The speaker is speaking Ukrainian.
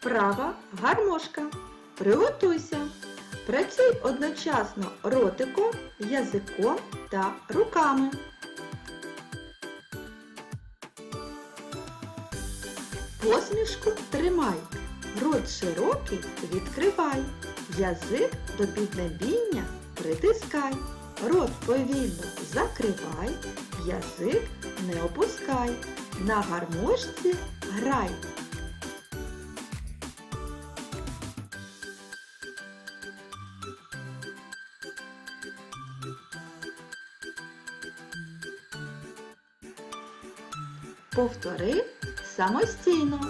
Вправа гармошка. Приготуйся. Працюй одночасно ротиком, язиком та руками. Посмішку тримай, рот широкий відкривай, язик до піднебіння притискай, рот повільно закривай, язик не опускай, на гармошці грай. Повтори самостійно.